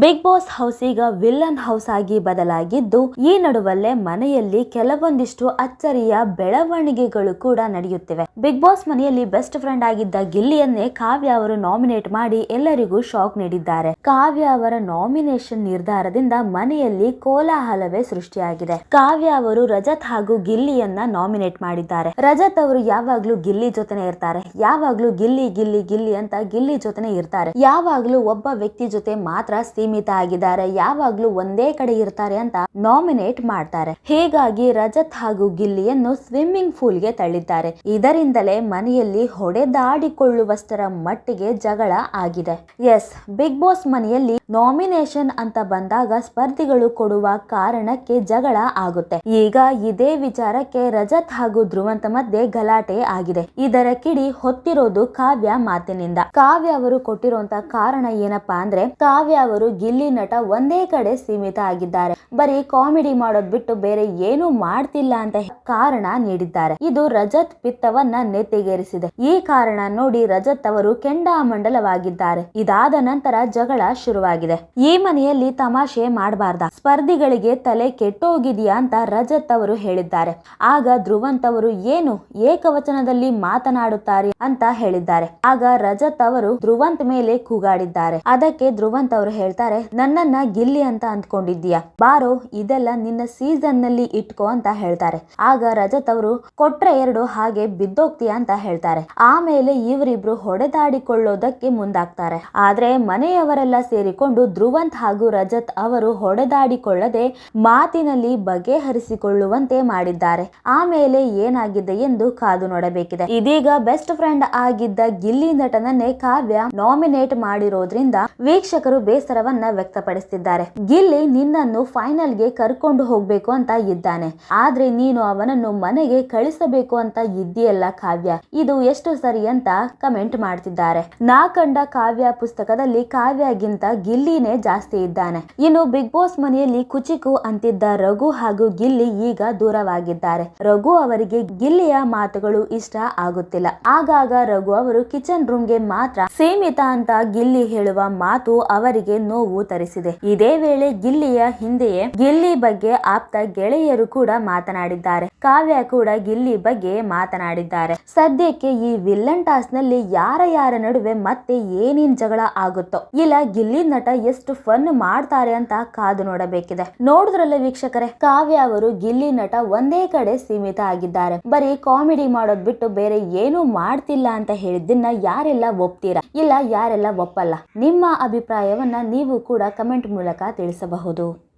Big Boss house ಈಗ villain house ಆಗಿ ಬದಲಾಗಿದ್ದು, ಈ ನಡುವಲ್ಲೇ ಮನೆಯಲ್ಲಿ ಕೆಲವೊಂದಿಷ್ಟು ಅಚ್ಚರಿಯ ಬೆಳವಣಿಗೆಗಳು ಕೂಡ ನಡೆಯುತ್ತಿವೆ. ಬಿಗ್ ಬಾಸ್ ಮನೆಯಲ್ಲಿ ಬೆಸ್ಟ್ ಫ್ರೆಂಡ್ ಆಗಿದ್ದ ಗಿಲ್ಲಿಯನ್ನೇ ಕಾವ್ಯ ಅವರು ನಾಮಿನೇಟ್ ಮಾಡಿ ಎಲ್ಲರಿಗೂ ಶಾಕ್ ನೀಡಿದ್ದಾರೆ. ಕಾವ್ಯ ಅವರ ನಾಮಿನೇಷನ್ ನಿರ್ಧಾರದಿಂದ ಮನೆಯಲ್ಲಿ ಕೋಲಾಹಲವೇ ಸೃಷ್ಟಿಯಾಗಿದೆ. ಕಾವ್ಯ ಅವರು ರಜತ್ ಹಾಗೂ ಗಿಲ್ಲಿಯನ್ನ ನಾಮಿನೇಟ್ ಮಾಡಿದ್ದಾರೆ. ರಜತ್ ಅವರು ಯಾವಾಗ್ಲೂ ಗಿಲ್ಲಿ ಜೊತೆನೆ ಇರ್ತಾರೆ. ಯಾವಾಗ್ಲೂ ಗಿಲ್ಲಿ ಗಿಲ್ಲಿ ಗಿಲ್ಲಿ ಅಂತ ಗಿಲ್ಲಿ ಜೊತೆನೆ ಇರ್ತಾರೆ. ಯಾವಾಗ್ಲೂ ಒಬ್ಬ ವ್ಯಕ್ತಿ ಜೊತೆ ಮಾತ್ರ ಸೀಮಿತ ಆಗಿದ್ದಾರೆ. ಯಾವಾಗ್ಲೂ ಒಂದೇ ಕಡೆ ಇರ್ತಾರೆ ಅಂತ ನಾಮಿನೇಟ್ ಮಾಡ್ತಾರೆ. ಹೀಗಾಗಿ ರಜತ್ ಹಾಗೂ ಗಿಲ್ಲಿಯನ್ನು ಸ್ವಿಮ್ಮಿಂಗ್ ಪೂಲ್ಗೆ ತಳ್ಳಿದ್ದಾರೆ. ಇದರಿಂದಲೇ ಮನೆಯಲ್ಲಿ ಹೊಡೆದಾಡಿಕೊಳ್ಳುವಷ್ಟರ ಮಟ್ಟಿಗೆ ಜಗಳ ಆಗಿದೆ. ಎಸ್ ಬಿಗ್ ಬಾಸ್ ಮನೆಯಲ್ಲಿ ನಾಮಿನೇಷನ್ ಅಂತ ಬಂದಾಗ ಸ್ಪರ್ಧಿಗಳು ಕೊಡುವ ಕಾರಣಕ್ಕೆ ಜಗಳ ಆಗುತ್ತೆ. ಈಗ ಇದೇ ವಿಚಾರಕ್ಕೆ ರಜತ್ ಹಾಗೂ ಧ್ರುವಂತ ಮಧ್ಯೆ ಗಲಾಟೆ ಆಗಿದೆ. ಇದರ ಕಿಡಿ ಹೊತ್ತಿರೋದು ಕಾವ್ಯ ಮಾತಿನಿಂದ. ಕಾವ್ಯ ಅವರು ಕೊಟ್ಟಿರುವಂತ ಕಾರಣ ಏನಪ್ಪಾ ಅಂದ್ರೆ, ಕಾವ್ಯ ಅವರು ಗಿಲ್ಲಿ ನಟ ಒಂದೇ ಕಡೆ ಸೀಮಿತ ಆಗಿದ್ದಾರೆ. ಬರೀ ಕಾಮಿಡಿ ಮಾಡೋದ್ ಬಿಟ್ಟು ಬೇರೆ ಏನು ಮಾಡ್ತಿಲ್ಲ ಅಂತ ಕಾರಣ ನೀಡಿದ್ದಾರೆ. ಇದು ರಜತ್ ಪಿತ್ತವನ್ನ ನೆತ್ತಿಗೇರಿಸಿದೆ. ಈ ಕಾರಣ ನೋಡಿ ರಜತ್ ಅವರು ಕೆಂಡಾಮಂಡಲವಾಗಿದ್ದಾರೆ. ಇದಾದ ನಂತರ ಜಗಳ ಶುರುವಾಗಿದೆ. ಈ ಮನೆಯಲ್ಲಿ ತಮಾಷೆ ಮಾಡಬಾರ್ದ. ಸ್ಪರ್ಧಿಗಳಿಗೆ ತಲೆ ಕೆಟ್ಟೋಗಿದೆಯಾ ಅಂತ ರಜತ್ ಅವರು ಹೇಳಿದ್ದಾರೆ. ಆಗ ಧ್ರುವಂತ್ ಅವರು, ಏನು? ಏಕವಚನದಲ್ಲಿ ಮಾತನಾಡುತ್ತಾರೆ ಅಂತ ಹೇಳಿದ್ದಾರೆ. ಆಗ ರಜತ್ ಅವರು ಧ್ರುವಂತ್ ಮೇಲೆ ಕೂಗಾಡಿದ್ದಾರೆ. ಅದಕ್ಕೆ ಧ್ರುವಂತ್ ಅವರು ಹೇಳ್ತಾರೆ ನನ್ನನ್ನ ಗಿಲ್ಲಿ ಅಂತ ಅಂದ್ಕೊಂಡಿದ್ದೀಯ? ಬಾರೋ, ಇದೆಲ್ಲ ನಿನ್ನ ಸೀಸನ್ನಲ್ಲಿ ಇಟ್ಕೋ ಅಂತ ಹೇಳ್ತಾರೆ. ಆಗ ರಜತ್ ಅವರು, ಕೊಟ್ರೆ ಎರಡು, ಹಾಗೆ ಬಿದ್ದೋಗ್ತೀಯ? ಅಂತ ಹೇಳ್ತಾರೆ. ಆಮೇಲೆ ಇವರಿಬ್ರು ಹೊಡೆದಾಡಿಕೊಳ್ಳೋದಕ್ಕೆ ಮುಂದಾಗ್ತಾರೆ. ಆದ್ರೆ ಮನೆಯವರೆಲ್ಲ ಸೇರಿಕೊಂಡು ಧ್ರುವಂತ್ ಹಾಗೂ ರಜತ್ ಅವರು ಹೊಡೆದಾಡಿಕೊಳ್ಳದೆ ಮಾತಿನಲ್ಲಿ ಬಗೆಹರಿಸಿಕೊಳ್ಳುವಂತೆ ಮಾಡಿದ್ದಾರೆ. ಆಮೇಲೆ ಏನಾಗಿದೆ ಎಂದು ಕಾದು ನೋಡಬೇಕಿದೆ. ಇದೀಗ ಬೆಸ್ಟ್ ಫ್ರೆಂಡ್ ಆಗಿದ್ದ ಗಿಲ್ಲಿ ನಟನನ್ನೇ ಕಾವ್ಯ ನಾಮಿನೇಟ್ ಮಾಡಿರೋದ್ರಿಂದ ವೀಕ್ಷಕರು ಬೇಸರವನ್ನ ವ್ಯಕ್ತಪಡಿಸುತ್ತಿದ್ದಾರೆ ಗಿಲ್ಲಿ ನಿನ್ನನ್ನು ಫೈನಲ್ಗೆ ಕರ್ಕೊಂಡು ಹೋಗ್ಬೇಕು ಅಂತ ಇದ್ದಾನೆ. ಆದ್ರೆ ನೀನು ಅವನನ್ನು ಮನೆಗೆ ಕಳಿಸಬೇಕು ಅಂತ ಇದ್ದೀಯಲ್ಲ ಕಾವ್ಯ. ಇದು ಎಷ್ಟು ಸರಿ ಅಂತ ಕಮೆಂಟ್ ಮಾಡ್ತಿದ್ದಾರೆ. ನಾ ಕಂಡ ಕಾವ್ಯ ಪುಸ್ತಕದಲ್ಲಿ ಕಾವ್ಯಗಿಂತ ಗಿಲ್ಲಿನೇ ಜಾಸ್ತಿ ಇದ್ದಾನೆ. ಇನ್ನು ಬಿಗ್ ಬಾಸ್ ಮನೆಯಲ್ಲಿ ಕುಚಿಕು ಅಂತಿದ್ದ ರಘು ಹಾಗೂ ಗಿಲ್ಲಿ ಈಗ ದೂರವಾಗಿದ್ದಾರೆ. ರಘು ಅವರಿಗೆ ಗಿಲ್ಲಿಯ ಮಾತುಗಳು ಇಷ್ಟ ಆಗುತ್ತಿಲ್ಲ. ಆಗಾಗ ರಘು ಅವರು ಕಿಚನ್ ರೂಮ್ಗೆ ಮಾತ್ರ ಸೀಮಿತ ಅಂತ ಗಿಲ್ಲಿ ಹೇಳುವ ಮಾತು ಅವರಿಗೆ ನೋವು ತರಿಸಿದೆ. ಇದೇ ವೇಳೆ ಗಿಲ್ಲಿಯ ಹಿಂದೆಯೇ ಗಿಲ್ಲಿ ಬಗ್ಗೆ ಆಪ್ತ ಗೆಳೆಯರು ಕೂಡ ಮಾತನಾಡಿದ್ದಾರೆ. ಕಾವ್ಯ ಕೂಡ ಗಿಲ್ಲಿ ಬಗ್ಗೆ ಮಾತನಾಡಿದ್ದಾರೆ. ಸದ್ಯಕ್ಕೆ ಈ ವಿಲ್ಲನ್ ಟಾಸ್ನಲ್ಲಿ ಯಾರ ಯಾರ ನಡುವೆ ಮತ್ತೆ ಏನೇನ್ ಜಗಳ ಆಗುತ್ತೋ? ಇಲ್ಲ, ಗಿಲ್ಲಿ ನಟ ಎಷ್ಟು ಫನ್ ಮಾಡ್ತಾರೆ ಅಂತ ಕಾದು ನೋಡಬೇಕಿದೆ. ನೋಡಿದ್ರಲ್ಲ ವೀಕ್ಷಕರೇ, ಕಾವ್ಯ ಅವರು ಗಿಲ್ಲಿ ನಟ ಒಂದೇ ಕಡೆ ಸೀಮಿತ ಆಗಿದ್ದಾರೆ. ಬರೀ ಕಾಮಿಡಿ ಮಾಡೋದ್ ಬಿಟ್ಟು ಬೇರೆ ಏನು ಮಾಡ್ತಿಲ್ಲ ಅಂತ ಹೇಳಿದ್ದನ್ನ ಯಾರೆಲ್ಲ ಒಪ್ತೀರಾ? ಇಲ್ಲ ಯಾರೆಲ್ಲ ಒಪ್ಪಲ್ಲ. ನಿಮ್ಮ ಅಭಿಪ್ರಾಯವನ್ನು ನೀವು ಕೂಡ ಕಮೆಂಟ್ ಮೂಲಕ ತಿಳಿಸಬಹುದು.